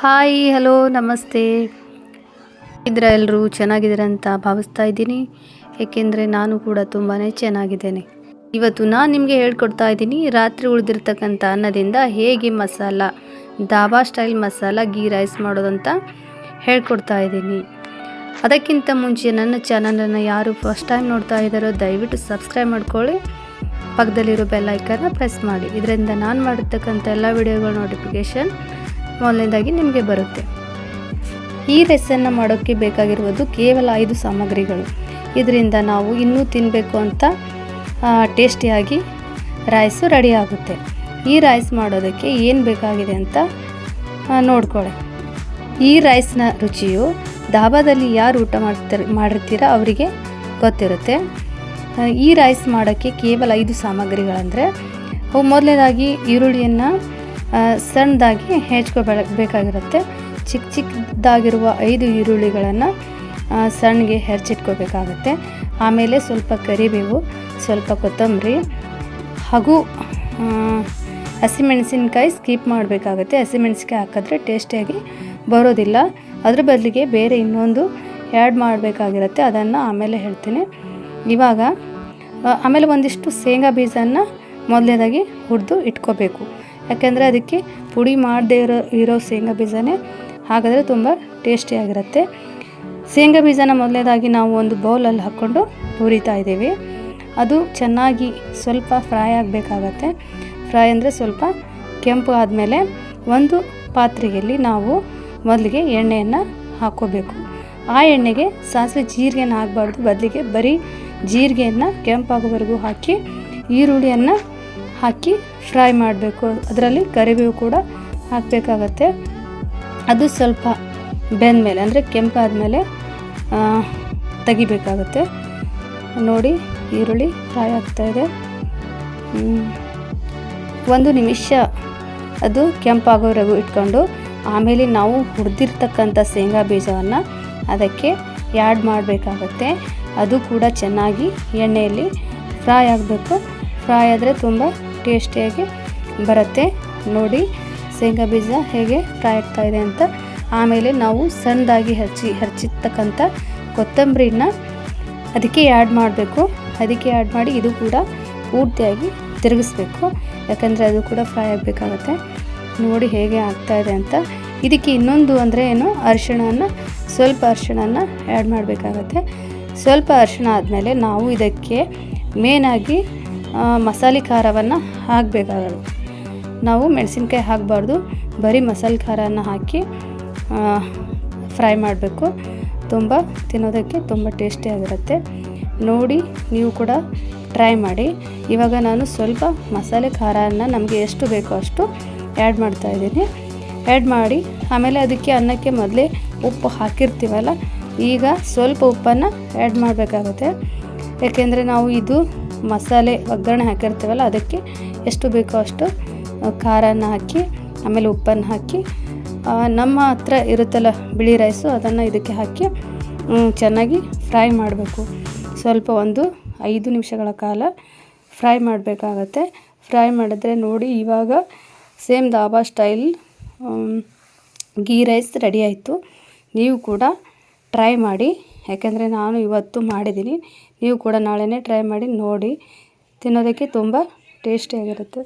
Hi, hello, ನಮಸ್ತೆ. ಇದ್ರ ಎಲ್ಲರೂ? ಚೆನ್ನಾಗಿದ್ದೀರ ಅಂತ ಭಾವಿಸ್ತಾ ಇದ್ದೀನಿ. ಏಕೆಂದರೆ ನಾನು ಕೂಡ ತುಂಬಾ ಚೆನ್ನಾಗಿದ್ದೇನೆ. ಇವತ್ತು ನಾನು ನಿಮಗೆ ಹೇಳ್ಕೊಡ್ತಾ ಇದ್ದೀನಿ, ರಾತ್ರಿ ಉಳಿದಿರ್ತಕ್ಕಂಥ ಅನ್ನದಿಂದ ಹೇಗೆ ಮಸಾಲ, ದಾಬಾ ಸ್ಟೈಲ್ ಮಸಾಲ ಗೀ ರೈಸ್ ಮಾಡೋದಂತ ಹೇಳ್ಕೊಡ್ತಾ ಇದ್ದೀನಿ. ಅದಕ್ಕಿಂತ ಮುಂಚೆ ನನ್ನ ಚಾನಲನ್ನು ಯಾರು ಫಸ್ಟ್ ಟೈಮ್ ನೋಡ್ತಾ ಇದ್ದಾರೋ, ದಯವಿಟ್ಟು ಸಬ್ಸ್ಕ್ರೈಬ್ ಮಾಡ್ಕೊಳ್ಳಿ. ಪಕ್ಕದಲ್ಲಿರೋ ಬೆಲ್ ಐಕನ್ನ ಪ್ರೆಸ್ ಮಾಡಿ. ಇದರಿಂದ ನಾನು ಮಾಡಿರ್ತಕ್ಕಂಥ ಎಲ್ಲ ವಿಡಿಯೋಗಳ ನೋಟಿಫಿಕೇಷನ್ ಮೊದಲನೇದಾಗಿ ನಿಮಗೆ ಬರುತ್ತೆ. ಈ ರೆಸನ್ನು ಮಾಡೋಕ್ಕೆ ಬೇಕಾಗಿರುವುದು ಕೇವಲ ಐದು ಸಾಮಗ್ರಿಗಳು. ಇದರಿಂದ ನಾವು ಇನ್ನೂ ತಿನ್ನಬೇಕು ಅಂತ ಟೇಸ್ಟಿಯಾಗಿ ರೈಸು ರೆಡಿ ಆಗುತ್ತೆ. ಈ ರೈಸ್ ಮಾಡೋದಕ್ಕೆ ಏನು ಬೇಕಾಗಿದೆ ಅಂತ ನೋಡ್ಕೊಳ್ಳಿ. ಈ ರೈಸ್ನ ರುಚಿಯು ಧಾಬಾದಲ್ಲಿ ಯಾರು ಊಟ ಮಾಡ್ತಾರೆ, ಮಾಡಿರ್ತೀರ ಅವರಿಗೆ ಗೊತ್ತಿರುತ್ತೆ. ಈ ರೈಸ್ ಮಾಡೋಕ್ಕೆ ಕೇವಲ ಐದು ಸಾಮಗ್ರಿಗಳಂದರೆ, ಮೊದಲನೇದಾಗಿ ಈರುಳ್ಳಿಯನ್ನು ಸಣ್ಣದಾಗಿ ಹೆಚ್ಕೋಬೇಕಾಗಿರುತ್ತೆ ಚಿಕ್ಕ ಚಿಕ್ಕದಾಗಿರುವ ಐದು ಈರುಳ್ಳಿಗಳನ್ನು ಸಣ್ಣಗೆ ಹೆರ್ಚಿಟ್ಕೋಬೇಕಾಗುತ್ತೆ. ಆಮೇಲೆ ಸ್ವಲ್ಪ ಕರಿಬೇವು, ಸ್ವಲ್ಪ ಕೊತ್ತಂಬರಿ, ಹಾಗೂ ಹಸಿಮೆಣಸಿನ್ಕಾಯಿ ಸ್ಕಿಪ್ ಮಾಡಬೇಕಾಗುತ್ತೆ. ಹಸಿಮೆಣಸಿನ್ಕಾಯಿ ಹಾಕಿದ್ರೆ ಟೇಸ್ಟಿಯಾಗಿ ಬರೋದಿಲ್ಲ. ಅದ್ರ ಬದಲಿಗೆ ಬೇರೆ ಇನ್ನೊಂದು ಆ್ಯಡ್ ಮಾಡಬೇಕಾಗಿರುತ್ತೆ. ಅದನ್ನು ಆಮೇಲೆ ಹೇಳ್ತೀನಿ. ಇವಾಗ ಆಮೇಲೆ ಒಂದಿಷ್ಟು ಶೇಂಗಾ ಬೀಜನ ಮೊದಲನೇದಾಗಿ ಹುರಿದು ಇಟ್ಕೋಬೇಕು. ಯಾಕೆಂದರೆ ಅದಕ್ಕೆ ಪುಡಿ ಮಾಡದೇ ಇರೋ ಇರೋ ಶೇಂಗಾ ಬೀಜನೇ ಹಾಗಾದರೆ ತುಂಬ ಟೇಸ್ಟಿಯಾಗಿರುತ್ತೆ ಶೇಂಗಾ ಬೀಜನ ಮೊದಲನೇದಾಗಿ ನಾವು ಒಂದು ಬೌಲಲ್ಲಿ ಹಾಕ್ಕೊಂಡು ಹುರಿತಾ ಇದ್ದೀವಿ. ಅದು ಚೆನ್ನಾಗಿ ಸ್ವಲ್ಪ ಫ್ರೈ ಆಗಬೇಕಾಗತ್ತೆ. ಫ್ರೈ ಅಂದರೆ ಸ್ವಲ್ಪ ಕೆಂಪು ಆದಮೇಲೆ ಒಂದು ಪಾತ್ರೆಯಲ್ಲಿ ನಾವು ಮೊದಲಿಗೆ ಎಣ್ಣೆಯನ್ನು ಹಾಕ್ಕೋಬೇಕು. ಆ ಎಣ್ಣೆಗೆ ಸಾಸಿವೆ ಜೀರಿಗೆನ ಹಾಕಬಾರ್ದು. ಬದಲಿಗೆ ಬರೀ ಜೀರಿಗೆಯನ್ನು ಕೆಂಪಾಗೋವರೆಗೂ ಹಾಕಿ ಈರುಳ್ಳಿಯನ್ನು ಹಾಕಿ ಫ್ರೈ ಮಾಡಬೇಕು. ಅದರಲ್ಲಿ ಕರಿಬೇವು ಕೂಡ ಹಾಕಬೇಕಾಗತ್ತೆ. ಅದು ಸ್ವಲ್ಪ ಬೆಂದಮೇಲೆ, ಅಂದರೆ ಕೆಂಪಾದಮೇಲೆ ತೆಗಿಬೇಕಾಗುತ್ತೆ. ನೋಡಿ, ಈರುಳ್ಳಿ ಫ್ರೈ ಆಗ್ತಾಯಿದೆ ಒಂದು ನಿಮಿಷ ಅದು ಕೆಂಪಾಗೋವರೆಗೂ ಇಟ್ಕೊಂಡು, ಆಮೇಲೆ ನಾವು ಹುರಿದಿರ್ತಕ್ಕಂಥ ಶೇಂಗಾ ಬೀಜವನ್ನು ಅದಕ್ಕೆ ಆ್ಯಡ್ ಮಾಡಬೇಕಾಗತ್ತೆ. ಅದು ಕೂಡ ಚೆನ್ನಾಗಿ ಎಣ್ಣೆಯಲ್ಲಿ ಫ್ರೈ ಆಗಬೇಕು. ಫ್ರೈ ಆದರೆ ತುಂಬ ಟೇಸ್ಟಿಯಾಗಿ ಬರುತ್ತೆ. ನೋಡಿ, ಶೇಂಗಾ ಬೀಜ ಹೇಗೆ ಫ್ರೈ ಆಗ್ತಾ ಇದೆ ಅಂತ. ಆಮೇಲೆ ನಾವು ಸಣ್ಣದಾಗಿ ಹಚ್ಚಿ ಹಚ್ಚಿರ್ತಕ್ಕಂಥ ಕೊತ್ತಂಬರಿನ ಅದಕ್ಕೆ ಆ್ಯಡ್ ಮಾಡಬೇಕು. ಅದಕ್ಕೆ ಆ್ಯಡ್ ಮಾಡಿ ಇದು ಕೂಡ ಪೂರ್ತಿಯಾಗಿ ತಿರುಗಿಸ್ಬೇಕು. ಯಾಕಂದರೆ ಅದು ಕೂಡ ಫ್ರೈ ಆಗಬೇಕಾಗತ್ತೆ. ನೋಡಿ ಹೇಗೆ ಆಗ್ತಾ ಇದೆ ಅಂತ. ಇದಕ್ಕೆ ಇನ್ನೊಂದು ಅಂದರೆ ಏನು? ಅರಿಶಿಣನ, ಸ್ವಲ್ಪ ಅರಿಶಿಣನ ಆ್ಯಡ್ ಮಾಡಬೇಕಾಗತ್ತೆ. ಸ್ವಲ್ಪ ಅರಿಶಿಣ ಆದಮೇಲೆ ನಾವು ಇದಕ್ಕೆ ಮೇನಾಗಿ ಮಸಾಲೆ ಖಾರವನ್ನು ಹಾಕಬೇಕಾಗಲ್ಲ ನಾವು ಮೆಣಸಿನ್ಕಾಯಿ ಹಾಕಬಾರ್ದು. ಬರೀ ಮಸಾಲೆ ಖಾರನ ಹಾಕಿ ಫ್ರೈ ಮಾಡಬೇಕು. ತುಂಬ ತಿನ್ನೋದಕ್ಕೆ ತುಂಬ ಟೇಸ್ಟಿಯಾಗಿರುತ್ತೆ ನೋಡಿ, ನೀವು ಕೂಡ ಟ್ರೈ ಮಾಡಿ. ಇವಾಗ ನಾನು ಸ್ವಲ್ಪ ಮಸಾಲೆ ಖಾರನ ನಮಗೆ ಎಷ್ಟು ಬೇಕೋ ಅಷ್ಟು ಆ್ಯಡ್ ಮಾಡ್ತಾ ಇದ್ದೀನಿ. ಆ್ಯಡ್ ಮಾಡಿ, ಆಮೇಲೆ ಅದಕ್ಕೆ ಅನ್ನಕ್ಕೆ ಮೊದಲೇ ಉಪ್ಪು ಹಾಕಿರ್ತೀವಲ್ಲ, ಈಗ ಸ್ವಲ್ಪ ಉಪ್ಪನ್ನು ಆ್ಯಡ್ ಮಾಡಬೇಕಾಗುತ್ತೆ. ಏಕೆಂದರೆ ನಾವು ಇದು ಮಸಾಲೆ ಒಗ್ಗರಣೆ ಹಾಕಿರ್ತೀವಲ್ಲ, ಅದಕ್ಕೆ ಎಷ್ಟು ಬೇಕೋ ಅಷ್ಟು ಖಾರನ ಹಾಕಿ, ಆಮೇಲೆ ಉಪ್ಪನ್ನು ಹಾಕಿ ನಮ್ಮ ಹತ್ರ ಇರುತ್ತಲ್ಲ ಬಿಳಿ ರೈಸು ಅದನ್ನು ಇದಕ್ಕೆ ಹಾಕಿ ಚೆನ್ನಾಗಿ ಫ್ರೈ ಮಾಡಬೇಕು. ಸ್ವಲ್ಪ ಒಂದು ಐದು ನಿಮಿಷಗಳ ಕಾಲ ಫ್ರೈ ಮಾಡಬೇಕಾಗತ್ತೆ. ಫ್ರೈ ಮಾಡಿದ್ರೆ ನೋಡಿ, ಇವಾಗ same dhaba style ghee rice ready ಆಯಿತು. ನೀವು ಕೂಡ ಟ್ರೈ ಮಾಡಿ. ಯಾಕೆಂದರೆ ನಾನು ಇವತ್ತು ಮಾಡಿದ್ದೀನಿ. ನೀವು ಕೂಡ ನಾಳೆನೇ ಟ್ರೈ ಮಾಡಿ ನೋಡಿ. ತಿನ್ನೋದಕ್ಕೆ ತುಂಬ ಟೇಸ್ಟಿಯಾಗಿರುತ್ತೆ